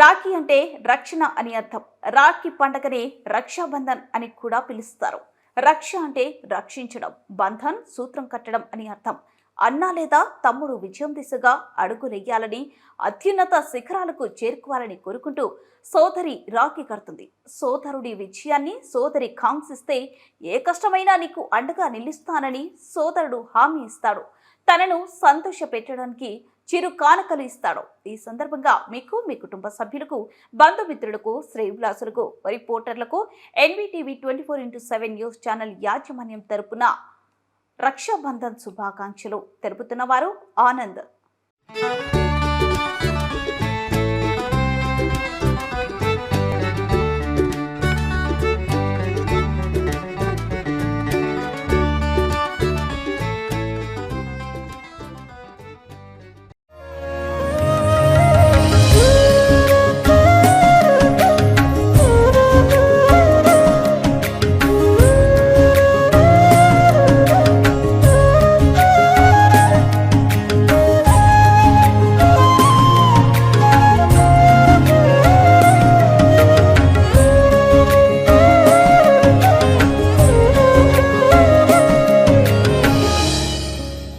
రాఖీ అంటే రక్షణ అని అర్థం. రాఖీ పండగనే రక్షాబంధన్ అని కూడా పిలుస్తారు. రక్ష అంటే రక్షించడం బంధన్ సూత్రం కట్టడం అని అర్థం. అన్న లేదా తమ్ముడు విజయం దిశగా అడుగులెయ్యాలని అత్యున్నత శిఖరాలకు చేరుకోవాలని కోరుకుంటూ సోదరి రాఖీ కడుతుంది. సోదరుడి విజయాన్ని సోదరి కాంక్షిస్తే ఏ కష్టమైనా నీకు అండగా నిలుస్తానని సోదరుడు హామీ ఇస్తాడు. తనను సంతోష పెట్టడానికి చిరు కానుకలు ఇస్తాడు. ఈ సందర్భంగా మీకు మీ కుటుంబ సభ్యులకు బంధుమిత్రులకు శ్రేయులాసులకు రిపోర్టర్లకు NVTV twenty four into seven news channel యాజమాన్యం తరపున రక్షాబంధన్ శుభాకాంక్షలు తెలుపుతున్న వారు ఆనంద్.